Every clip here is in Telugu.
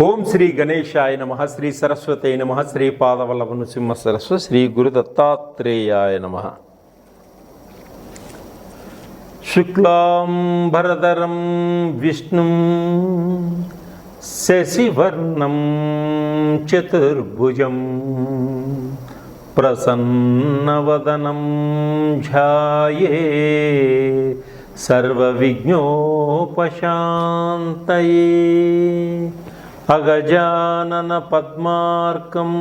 ఓం శ్రీ గణేశాయ నమ శ్రీ సరస్వతి నమ శ్రీ పాదవల్లభ నృసింహ సరస్వ శ్రీ గురు దత్తాత్రేయాయ నమ. శుక్లాం భరదరం విష్ణుం శశివర్ణం చతుర్భుజం ప్రసన్నవదనం ధ్యాయే సర్వవిఘ్నోపశాంతయే. అగజానన अगजानन पद्मार्कम्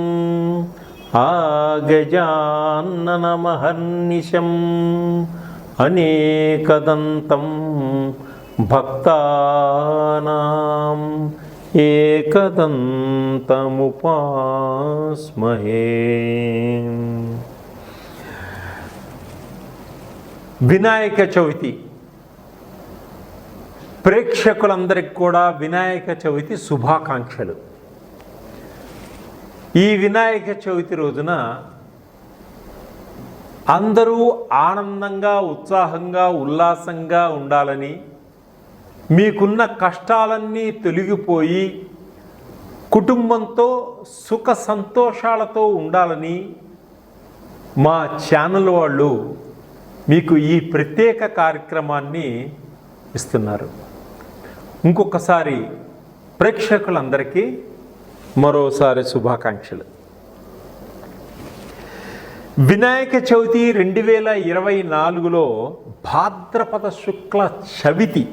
आगजानन महर्निशम् अनेकदन्तं भक्तानाम् एकदन्तमुपास्महे। विनायक चौथी ప్రేక్షకులందరికీ కూడా వినాయక చవితి శుభాకాంక్షలు. ఈ వినాయక చవితి రోజున అందరూ ఆనందంగా ఉత్సాహంగా ఉల్లాసంగా ఉండాలని మీకున్న కష్టాలన్నీ తొలగిపోయి కుటుంబంతో సుఖ సంతోషాలతో ఉండాలని మా ఛానల్ వాళ్ళు మీకు ఈ ప్రత్యేక కార్యక్రమాన్ని ఇస్తున్నారు. ఇంకొకసారి ప్రేక్షకులందరికీ మరోసారి శుభాకాంక్షలు. వినాయక చవితి రెండు వేల ఇరవై నాలుగులో భాద్రపద శుక్ల చవితి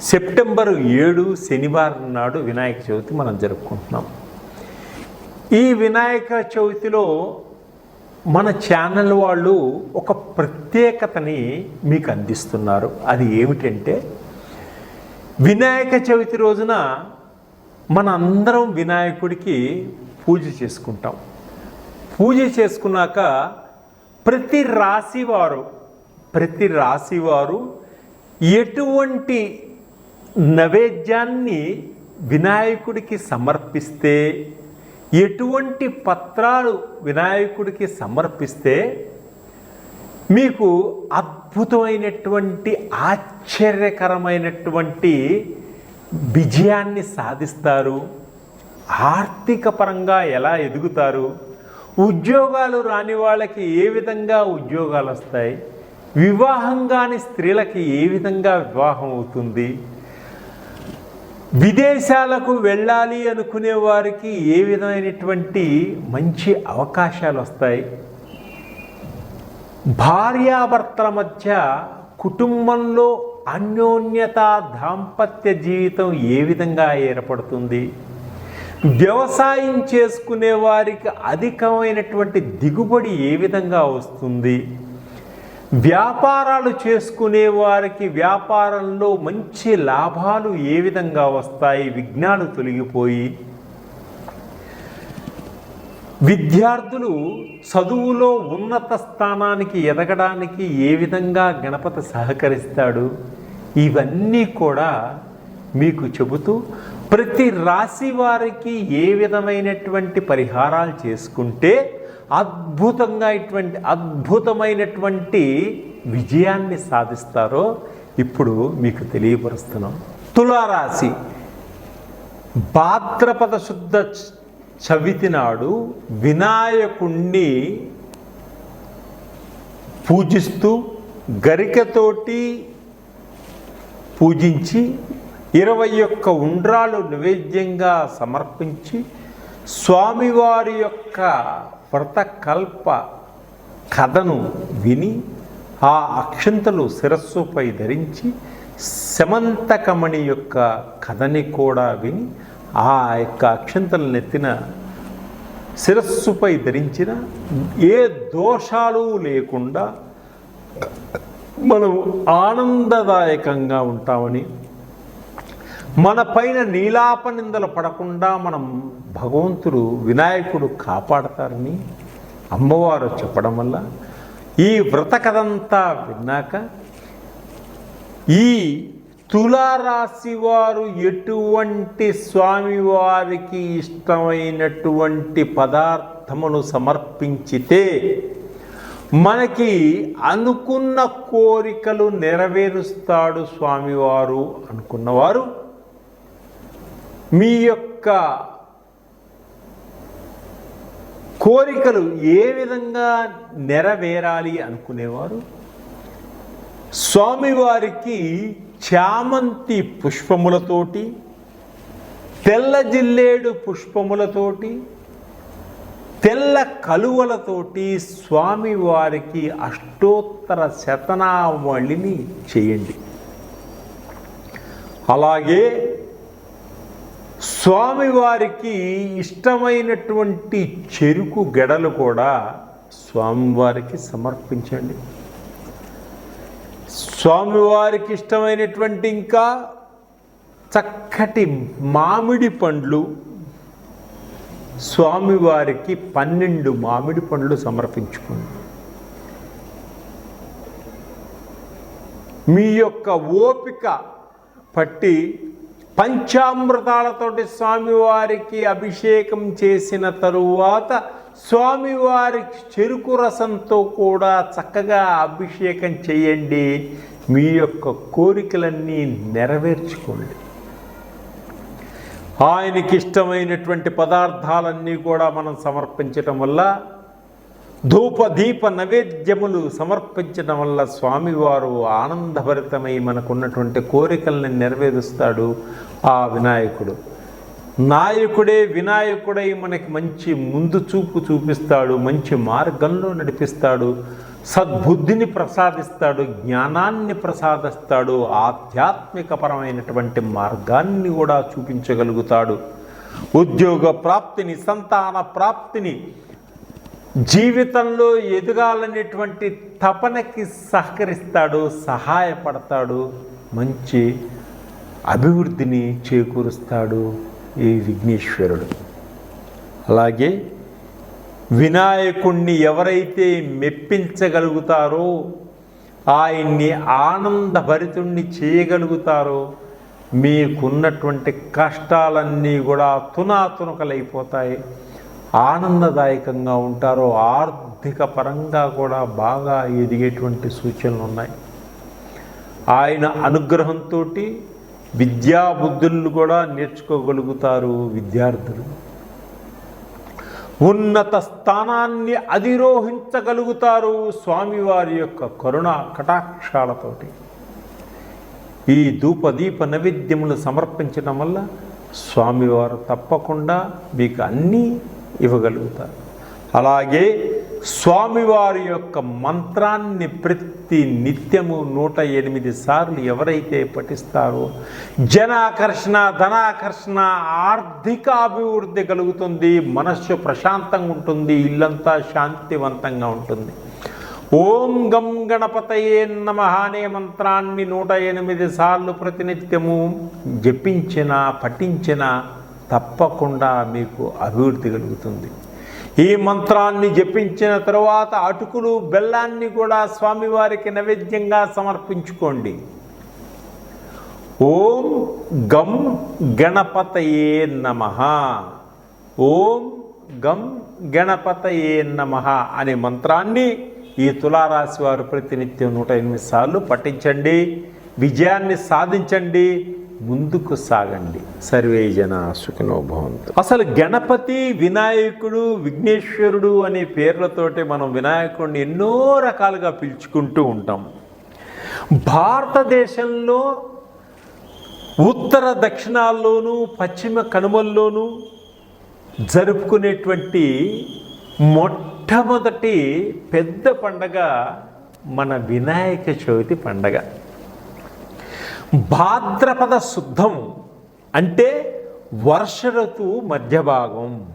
సెప్టెంబర్ ఏడు శనివారం నాడు వినాయక చవితి మనం జరుపుకుంటున్నాం. ఈ వినాయక చవితిలో మన ఛానల్ వాళ్ళు ఒక ప్రత్యేకతని మీకు అందిస్తున్నారు. అది ఏమిటంటే వినాయక చవితి రోజున మన అందరం వినాయకుడికి పూజ చేసుకుంటాం. పూజ చేసుకున్నాక ప్రతి రాశివారు ప్రతి రాశివారు ఎటువంటి నైవేద్యాన్ని వినాయకుడికి సమర్పిస్తే ఎటువంటి పత్రాలు వినాయకుడికి సమర్పిస్తే మీకు అద్భుతమైనటువంటి ఆశ్చర్యకరమైనటువంటి విజయాన్ని సాధిస్తారు. ఆర్థిక పరంగా ఎలా ఎదుగుతారు? ఉద్యోగాలు రాని వాళ్ళకి ఏ విధంగా ఉద్యోగాలు వస్తాయి? వివాహం కాని స్త్రీలకి ఏ విధంగా వివాహం అవుతుంది? విదేశాలకు వెళ్ళాలి అనుకునే వారికి ఏ విధమైనటువంటి మంచి అవకాశాలు వస్తాయి? భార్యాభర్తల మధ్య కుటుంబంలో అన్యోన్యత దాంపత్య జీవితం ఏ విధంగా ఏర్పడుతుంది? వ్యవసాయం చేసుకునే వారికి అధికమైనటువంటి దిగుబడి ఏ విధంగా వస్తుంది? వ్యాపారాలు చేసుకునే వారికి వ్యాపారంలో మంచి లాభాలు ఏ విధంగా వస్తాయి? విఘ్నాలు తొలగిపోయి విద్యార్థులు చదువులో ఉన్నత స్థానానికి ఎదగడానికి ఏ విధంగా గణపతి సహకరిస్తాడు? ఇవన్నీ కూడా మీకు చెబుతూ ప్రతి రాశి వారికి ఏ విధమైనటువంటి పరిహారాలు చేసుకుంటే అద్భుతంగా ఇటువంటి అద్భుతమైనటువంటి విజయాన్ని సాధిస్తారో ఇప్పుడు మీకు తెలియపరుస్తున్నాం. తులారాశి భాద్రపద శుద్ధ చవితి నాడు వినాయకుణ్ణి పూజిస్తూ గరికతోటి పూజించి ఇరవై ఒక్క ఉండ్రాలు నైవేద్యంగా సమర్పించి స్వామివారి యొక్క వ్రతకల్ప కథను విని ఆ అక్షంతలు శిరస్సుపై ధరించి శమంతకమణి యొక్క కథని కూడా విని ఆ యొక్క అక్షంతలు నెత్తిన శిరస్సుపై ధరించిన ఏ దోషాలు లేకుండా మనం ఆనందదాయకంగా ఉంటామని మన పైన నీలాప నిందలు పడకుండా మనం భగవంతుడు వినాయకుడు కాపాడతారని అమ్మవారు చెప్పడం వల్ల ఈ వ్రత కథంతా విన్నాక ఈ తులారాశి వారు ఎటువంటి స్వామివారికి ఇష్టమైనటువంటి పదార్థమును సమర్పించితే మనకి అనుకున్న కోరికలు నెరవేరుస్తాడు స్వామివారు అనుకున్నవారు. మీ యొక్క యొక్క కోరికలు ఏ విధంగా నెరవేరాలి అనుకునేవారు? స్వామివారికి చామంతి పుష్పములతోటి తెల్ల జిల్లేడు పుష్పములతోటి తెల్ల కలువలతోటి స్వామివారికి అష్టోత్తర శతనావళిని చేయండి. అలాగే స్వామివారికి ఇష్టమైనటువంటి చెరుకు గడలు కూడా స్వామివారికి సమర్పించండి. స్వామివారికి ఇష్టమైనటువంటి ఇంకా చక్కటి మామిడి పండ్లు స్వామివారికి పన్నెండు మామిడి పండ్లు సమర్పించుకోండి. మీ యొక్క ఓపిక పట్టి పంచామృతాలతోటి స్వామివారికి అభిషేకం చేసిన తరువాత స్వామివారికి చెరుకు రసంతో కూడా చక్కగా అభిషేకం చేయండి. మీ యొక్క కోరికలన్నీ నెరవేర్చుకోండి. ఆయనకి ఇష్టమైనటువంటి పదార్థాలన్నీ కూడా మనం సమర్పించటం వల్ల ధూప దీప నైవేద్యములు సమర్పించడం వల్ల స్వామివారు ఆనందభరితమై మనకున్నటువంటి కోరికలను నెరవేరుస్తాడు. ఆ వినాయకుడు. నాయకుడే వినాయకుడై మనకి మంచి ముందు చూపు చూపిస్తాడు మంచి మార్గంలో నడిపిస్తాడు సద్బుద్ధిని ప్రసాదిస్తాడు జ్ఞానాన్ని ప్రసాదిస్తాడు ఆధ్యాత్మికపరమైనటువంటి మార్గాన్ని కూడా చూపించగలుగుతాడు. ఉద్యోగ ప్రాప్తిని సంతాన ప్రాప్తిని జీవితంలో ఎదగాలనేటువంటి తపనకి సహకరిస్తాడు సహాయపడతాడు మంచి అభివృద్ధిని చేకూరుస్తాడు ఈ విఘ్నేశ్వరుడు. అలాగే వినాయకుణ్ణి ఎవరైతే మెప్పించగలుగుతారో ఆయన్ని ఆనందభరితుణ్ణి చేయగలుగుతారో మీకున్నటువంటి కష్టాలన్నీ కూడా తునాతునకలైపోతాయి ఆనందదాయకంగా ఉంటారో ఆర్థిక పరంగా కూడా బాగా ఎదిగేటువంటి సూచనలు ఉన్నాయి ఆయన అనుగ్రహంతో విద్యాబుద్ధులు కూడా నేర్చుకోగలుగుతారు విద్యార్థులు. ఉన్నత స్థానాన్ని అధిరోహించగలుగుతారు స్వామివారి యొక్క కరుణ కటాక్షాలతోటి. ఈ ధూపదీప నైవేద్యములు సమర్పించడం వల్ల స్వామివారు తప్పకుండా మీకు అన్నీ ఇవ్వగలుగుతారు. అలాగే స్వామివారి యొక్క మంత్రాన్ని ప్రతి నిత్యము నూట ఎనిమిది సార్లు ఎవరైతే పఠిస్తారో జనాకర్షణ ధనాకర్షణ ఆర్థిక అభివృద్ధి కలుగుతుంది మనస్సు ప్రశాంతంగా ఉంటుంది ఇల్లంతా శాంతివంతంగా ఉంటుంది. ఓం గం గణపతయే నమ అనే మంత్రాన్ని నూట ఎనిమిది సార్లు ప్రతినిత్యము జపించిన పఠించిన తప్పకుండా మీకు అభివృద్ధి కలుగుతుంది. ఈ మంత్రాన్ని జపించిన తరువాత అటుకులు బెల్లాన్ని కూడా స్వామివారికి నైవేద్యంగా సమర్పించుకోండి. ఓం గం గణపతయే నమ. ఓం గం గణపతయే నమ అనే మంత్రాన్ని ఈ తులారాశి వారు ప్రతినిత్యం నూట ఎనిమిది సార్లు పఠించండి. విజయాన్ని సాధించండి. ముందుకు సాగండి. సర్వే జన సుఖనోభవంతు అసలు గణపతి వినాయకుడు విఘ్నేశ్వరుడు అనే పేర్లతోటి మనం వినాయకుడిని ఎన్నో రకాలుగా పిలుచుకుంటూ ఉంటాం. భారతదేశంలో ఉత్తర దక్షిణాల్లోనూ పశ్చిమ కనుమల్లోనూ జరుపుకునేటువంటి మొట్టమొదటి పెద్ద పండగ మన వినాయక చవితి పండగ. భాద్రపద శుద్ధం అంటే వర్ష ఋతువు మధ్య భాగం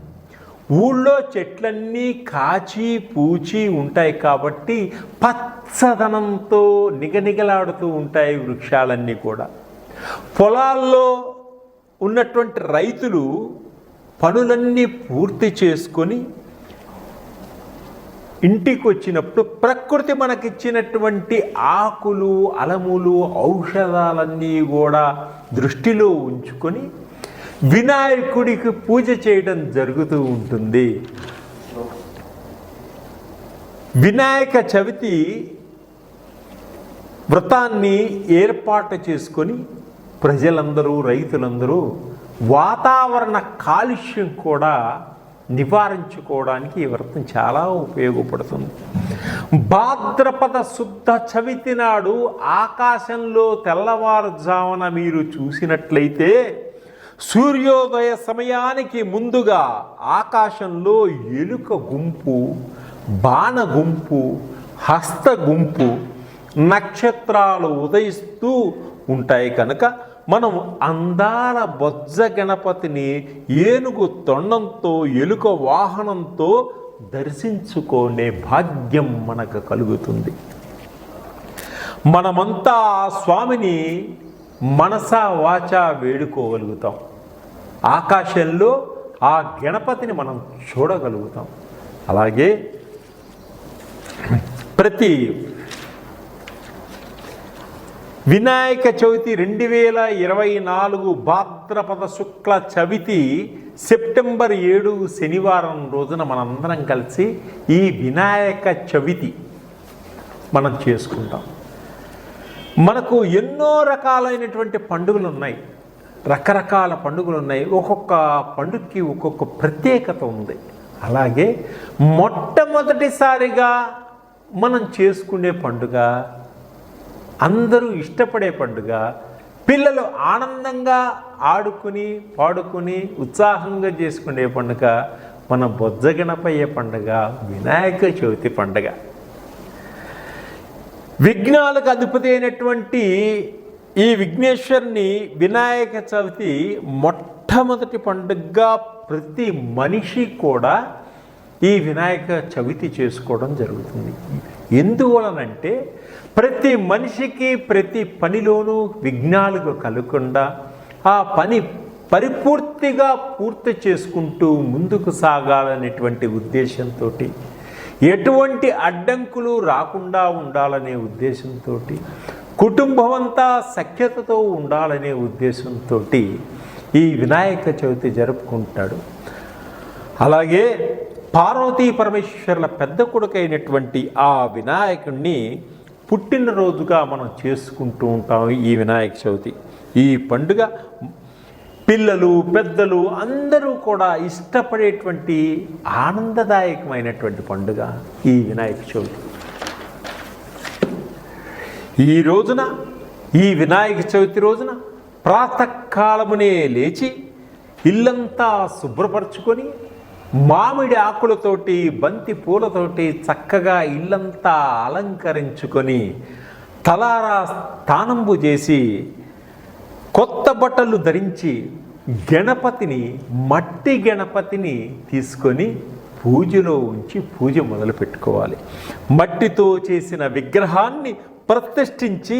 ఊళ్ళో చెట్లన్నీ కాచి పూచి ఉంటాయి కాబట్టి పచ్చదనంతో నిగనిగలాడుతూ ఉంటాయి వృక్షాలన్నీ కూడా. పొలాల్లో ఉన్నటువంటి రైతులు పనులన్నీ పూర్తి చేసుకొని ఇంటికి వచ్చినప్పుడు ప్రకృతి మనకిచ్చినటువంటి ఆకులు అలములు ఔషధాలన్నీ కూడా దృష్టిలో ఉంచుకొని వినాయకుడికి పూజ చేయడం జరుగుతూ ఉంటుంది. వినాయక చవితి వ్రతాన్ని ఏర్పాటు చేసుకొని ప్రజలందరూ రైతులందరూ వాతావరణ కాలుష్యం కూడా నివారించుకోవడానికి ఈ వ్రతం చాలా ఉపయోగపడుతుంది. భాద్రపద శుద్ధ చవితి నాడు ఆకాశంలో తెల్లవారుజామున మీరు చూసినట్లయితే సూర్యోదయ సమయానికి ముందుగా ఆకాశంలో ఎలుక గుంపు బాణ గుంపు హస్త గుంపు నక్షత్రాలు ఉదయిస్తూ ఉంటాయి కనుక మనం అందాల బొజ్జ గణపతిని ఏనుగు తొండంతో ఎలుక వాహనంతో దర్శించుకునే భాగ్యం మనకు కలుగుతుంది. మనమంతా ఆ స్వామిని మనసా వాచా వేడుకోగలుగుతాం. ఆకాశంలో ఆ గణపతిని మనం చూడగలుగుతాం. అలాగే ప్రతి వినాయక చవితి రెండు వేల ఇరవై నాలుగు భాద్రపద శుక్ల చవితి సెప్టెంబర్ ఏడు శనివారం రోజున మనందరం కలిసి ఈ వినాయక చవితి మనం చేసుకుంటాం. మనకు ఎన్నో రకాలైనటువంటి పండుగలు ఉన్నాయి. రకరకాల పండుగలు ఉన్నాయి. ఒక్కొక్క పండుగకి ఒక్కొక్క ప్రత్యేకత ఉంది. అలాగే మొట్టమొదటిసారిగా మనం చేసుకునే పండుగ అందరూ ఇష్టపడే పండుగ పిల్లలు ఆనందంగా ఆడుకుని పాడుకుని ఉత్సాహంగా చేసుకునే పండుగ మన బొజ్జగణపయ్య పండుగ వినాయక చవితి పండుగ. విఘ్నాలకు అధిపతి అయినటువంటి ఈ విఘ్నేశ్వరుని వినాయక చవితి మొట్టమొదటి పండుగగా ప్రతి మనిషి కూడా ఈ వినాయక చవితి చేసుకోవడం జరుగుతుంది. ఎందువలనంటే ప్రతి మనిషికి ప్రతి పనిలోనూ విఘ్నాలకు కలగకుండా ఆ పని పరిపూర్తిగా పూర్తి చేసుకుంటూ ముందుకు సాగాలనేటువంటి ఉద్దేశంతో ఎటువంటి అడ్డంకులు రాకుండా ఉండాలనే ఉద్దేశంతో కుటుంబం అంతా సఖ్యతతో ఉండాలనే ఉద్దేశంతో ఈ వినాయక చవితి జరుపుకుంటాడు. అలాగే పార్వతీ పరమేశ్వరుల పెద్ద కొడుకైనటువంటి ఆ వినాయకుణ్ణి పుట్టినరోజుగా మనం చేసుకుంటూ ఉంటాం ఈ వినాయక చవితి. ఈ పండుగ పిల్లలు పెద్దలు అందరూ కూడా ఇష్టపడేటువంటి ఆనందదాయకమైనటువంటి పండుగ ఈ వినాయక చవితి. ఈ రోజున ఈ వినాయక చవితి రోజున ప్రాతకాలమునే లేచి ఇల్లంతా శుభ్రపరచుకొని మామిడి ఆకులతోటి బంతి పూలతోటి చక్కగా ఇల్లంతా అలంకరించుకొని తలారా స్థానంబు చేసి కొత్త బట్టలు ధరించి గణపతిని మట్టి గణపతిని తీసుకొని పూజలో ఉంచి పూజ మొదలు పెట్టుకోవాలి మట్టితో చేసిన విగ్రహాన్ని ప్రతిష్ఠించి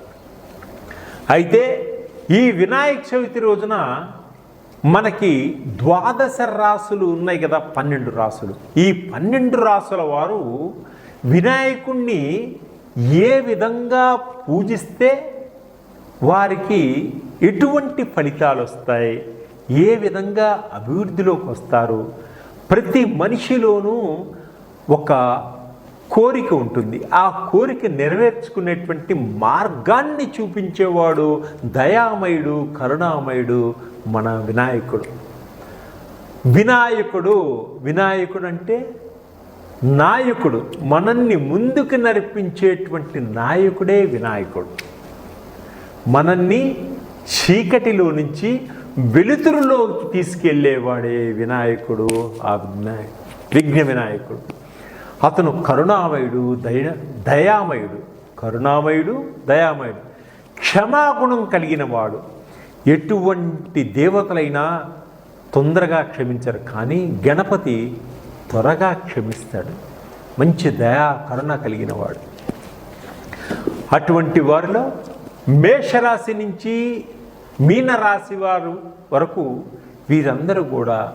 అయితే ఈ వినాయక చవితి రోజున మనకి ద్వాదశ రాసులు ఉన్నాయి కదా పన్నెండు రాసులు. ఈ పన్నెండు రాసుల వారు వినాయకుణ్ణి ఏ విధంగా పూజిస్తే వారికి ఎటువంటి ఫలితాలు వస్తాయి? ఏ విధంగా అభివృద్ధిలోకి వస్తారు? ప్రతి మనిషిలోనూ ఒక కోరిక ఉంటుంది. ఆ కోరిక నెరవేర్చుకునేటువంటి మార్గాన్ని చూపించేవాడు దయామయుడు కరుణామయుడు మన వినాయకుడు. వినాయకుడు వినాయకుడు అంటే నాయకుడు మనల్ని ముందుకు నడిపించేటువంటి నాయకుడే వినాయకుడు. మనల్ని చీకటిలో నుంచి వెలుతురులోకి తీసుకెళ్ళేవాడే వినాయకుడు ఆ వినాయ విఘ్న వినాయకుడు. అతను కరుణామయుడు దయ దయామయుడు. కరుణామయుడు దయామయుడు. క్షమాగుణం కలిగిన వాడు. ఎటువంటి దేవతలైనా తొందరగా క్షమించరు. కానీ గణపతి త్వరగా క్షమిస్తాడు. మంచి దయా కరుణ కలిగిన వాడు. అటువంటి వారిలో మేషరాశి నుంచి మీనరాశి వారు వరకు వీరందరూ కూడా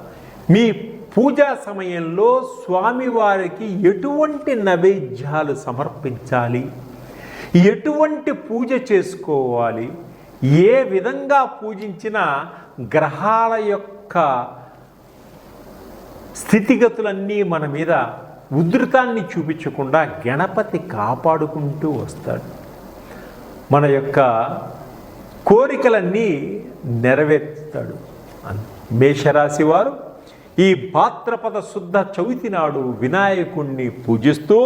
మీ పూజా సమయంలో స్వామివారికి ఎటువంటి నైవేద్యాలు సమర్పించాలి? ఎటువంటి పూజ చేసుకోవాలి? ఏ విధంగా పూజించిన గ్రహాల యొక్క స్థితిగతులన్నీ మన మీద ఉధృతాన్ని చూపించకుండా గణపతి కాపాడుకుంటూ వస్తాడు. మన యొక్క కోరికలన్నీ నెరవేర్చుతాడు. మేషరాశి వారు ఈ భాద్రపద శుద్ధ చవితి నాడు వినాయకుణ్ణి పూజిస్తూ